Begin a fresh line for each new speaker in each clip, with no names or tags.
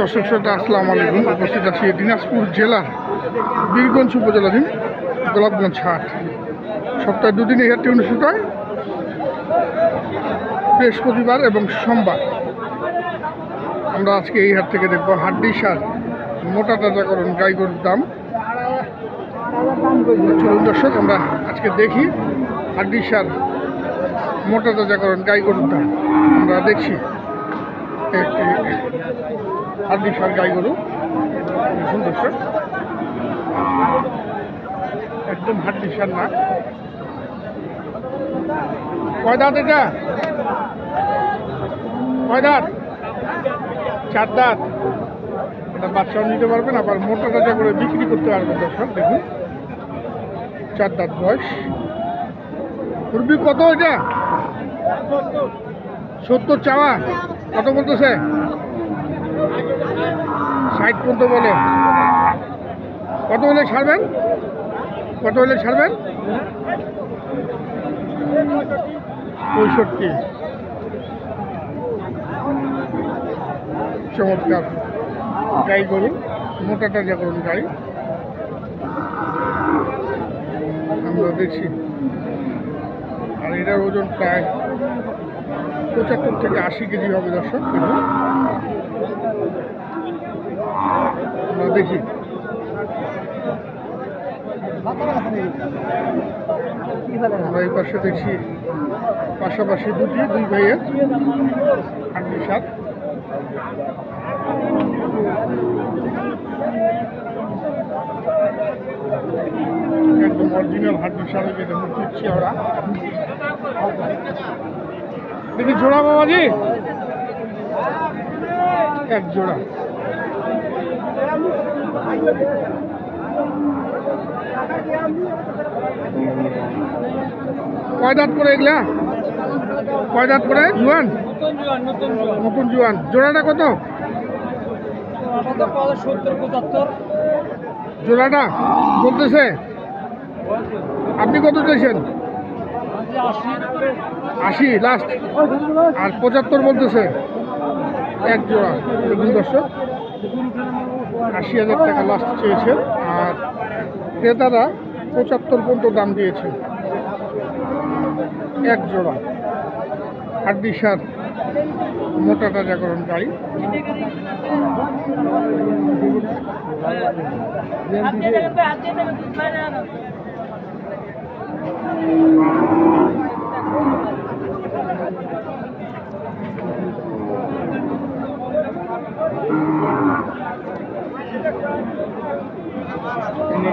দর্শক শ্রোতা, আসসালামু আলাইকুম। উপস্থিত আছি দিনাজপুর জেলার বীরগঞ্জ উপজেলাধীন গোলাপগঞ্জ হাট। সপ্তাহে দুদিন এই হাটটি অনুষ্ঠিত হয়। বৃহস্পতিবার এবং সোমবার। আমরা আজকে এই হাট থেকে দেখব হাড্ডি সার মোটা তাজাকরণ গাই গরুর দাম। চলুন দর্শক, আমরা আজকে দেখি হাড্ডি সার মোটা তাজাকরণ গাই গরুর দাম। আমরা দেখছি। একটি হাড্ডি সার গাই গরু। দর্শক একদম হাড্ডি সার না। কয় দাঁত এটা? কয় দাঁত? চার দাঁত। এটা বাচ্চাও নিতে পারবেন আবার মোটা তাজা করে বিক্রি করতে পারবেন দর্শক, দেখুন। চার দাঁত বয়স। কত এটা? সত্তর চাওয়া? কত বলতেছে? ষাট পর্যন্ত বলে। কত হলে ছাড়বেন? কত হলে ছাড়বেন? পঁয়ষট্টি। চমৎকার। গাই গরু মোটা তাজা করুন গাই আমরা দেখছি। আর এটার ওজন প্রায় পঁচাত্তর থেকে আশি কেজি হবে দর্শক। আমরা দেখি। আমরা এই পাশে দেখছি পাশাপাশি দুটি, দুই ভাইয়ের আটটি সাত একদম অরিজিনাল হাড্ডি সাথে যেটা দিচ্ছি আমরা। দেখি জোড়া বাবাজি এক জোড়া। কয় দাঁত করে এগুলা? কয় দাঁত করে? জুয়ান? নতুন জুয়ান। জোড়াটা কত? জোড়াটা বলতেছে। আপনি কত চাইছেন?
আশি
লাস্ট আর পঁচাত্তর বলতেছে এক জোড়া দেখুন দর্শক আশি হাজার টাকা লাস্ট চেয়েছে আর ক্রেতারা পঁচাত্তর পর্যন্ত দাম দিয়েছে এক জোড়া হাড্ডি সার মোটা তাজাকরণ গাড়ি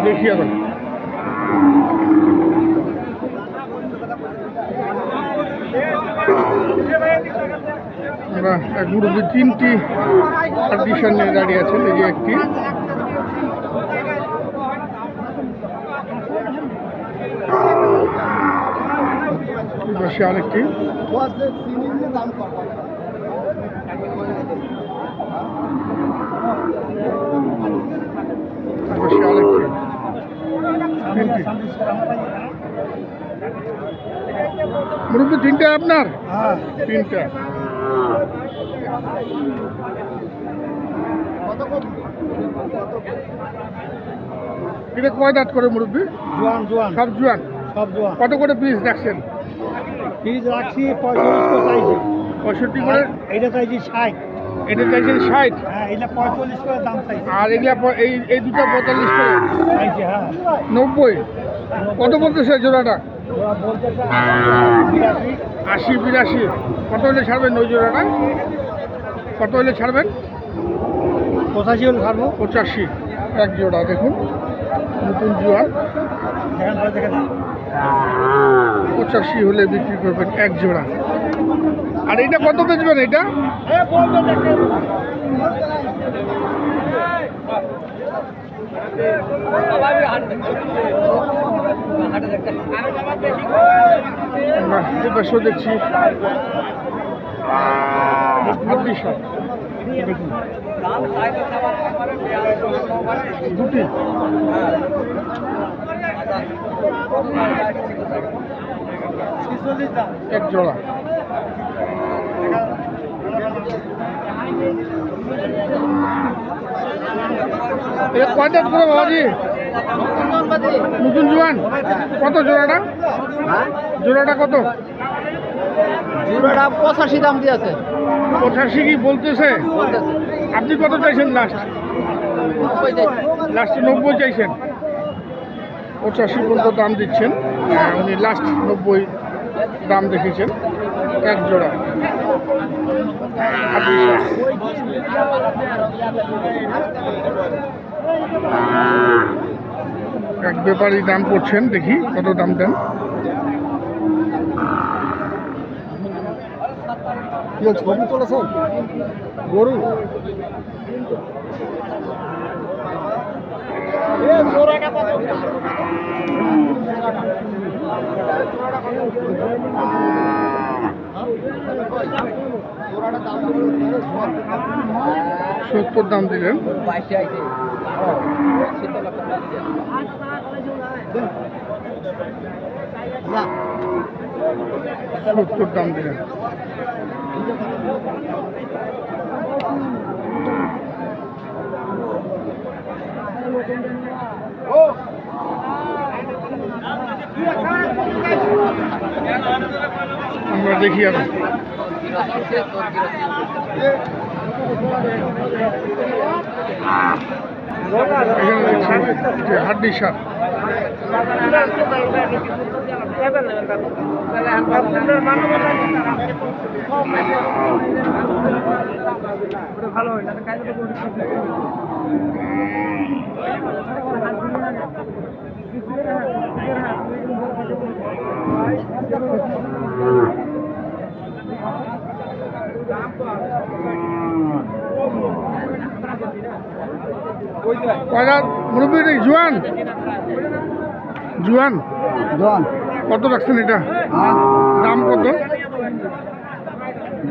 দেখি এখন এক মুরব্বী তিনটি পার্টিশন নিয়ে দাঁড়িয়ে আছেন এই যে একটি এই পাশে আরেকটি। পাশে আরেকটি। মুরব্বী তিনটা আপনার? তিনটা। এটা কয় দাঁত করে মুরব্বী?
জোয়ান জোয়ান।
সব জুয়ান?
সব জোয়ান।
কত করে পিস রাখছেন
ফিজ রাখছি পঁয়তাল্লিশ চাইছি।
পঁয়ষট্টি করে?
এটা চাইছি ষাট।
এটা চাইছেন ষাট?
হ্যাঁ এটা পঁয়তাল্লিশ করে দাম চাইছি।
আর এগুলা এই এই দুটো পঁয়তাল্লিশ করে?
চাইছি হ্যাঁ।
নব্বই? কত বলতেছে জোড়াটা আশি বিরাশি। কত হলে ছাড়বেন ওই জোড়াটা কত হলে ছাড়বেন?
পঁচাশি হলে ছাড়বো।
পঁচাশি। এক জোড়া দেখুন। নতুন জোয়ান
দেখেন দেখেন।
পঁচাশি হলে বিক্রি করবেন এক জোড়া। আর এটা কত বেচবেন এটা? দেখছি। দুটি। এক জোড়া। কয়টা বাবাজি। নতুন জোয়ান। কত জোড়াটা? জোড়াটা কত?
জোড়াটা পঁচাশি দাম দিয়েছে।
পঁচাশি কি বলতেছে? আপনি কত চাইছেন লাস্ট লাস্টে নব্বই চাইছেন। পঁচাশি পর্যন্ত দাম দিচ্ছেন। আহ, উনি লাস্ট নব্বই দাম দেখেছেন এক জোড়া। এক ব্যাপারী দাম করছেন দেখি কত দাম দেন।
ছবি গরু
সত্তর দাম দিলেন। সত্তর দাম দিলেন। আমরা দেখি এখানে হাড্ডি সার
ভালো হয়
কয়লা মুরব্বী এটা জোয়ান? জোয়ান?
জন
কত রাখছেন এটা? দাম কত?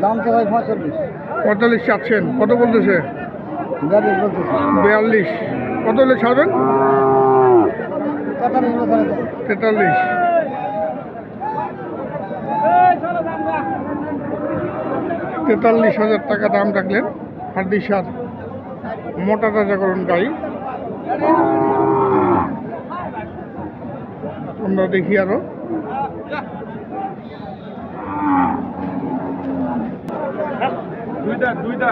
দাম তো হয় পঁয়তাল্লিশ।
পঁয়তাল্লিশ চাচ্ছেন। কত বলতেছে?
বিয়াল্লিশ
কত হলে ছাড়বেন?
তেতাল্লিশ
তেতাল্লিশ। তেতাল্লিশ হাজার টাকা দাম রাখলেন হাড্ডি সার মোটা তাজা তাজাকরণ গাড়ি আমরা দেখি আরও।
দুইটা দুইটা।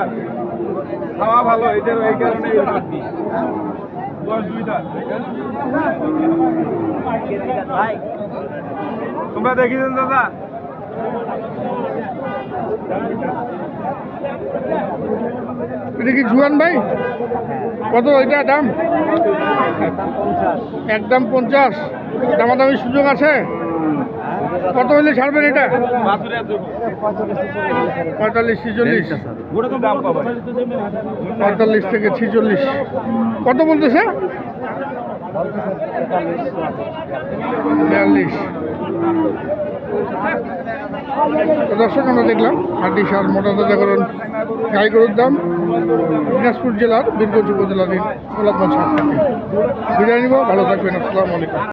ভালো তোমরা দেখিছেন দাদা?
এটা কি জুয়ান ভাই? কত এটা দাম? একদম পঞ্চাশ। দামাদামি সুযোগ আছে? কত হলে ছাড়বেন এটা? পঁয়তাল্লিশ, ছিচল্লিশ। পঁয়তাল্লিশ থেকে ছিচল্লিশ। কত বলতেছে? বিয়াল্লিশ। দর্শক, আমরা দেখলাম হাড্ডি সার মোটা তাজাকরণ গাই গরুর দাম দিনাজপুর জেলার বীরগঞ্জ উপজেলাধীন গোলাপগঞ্জ হাট থেকে বিদায় ভালো থাকবেন, আসসালামু আলাইকুম।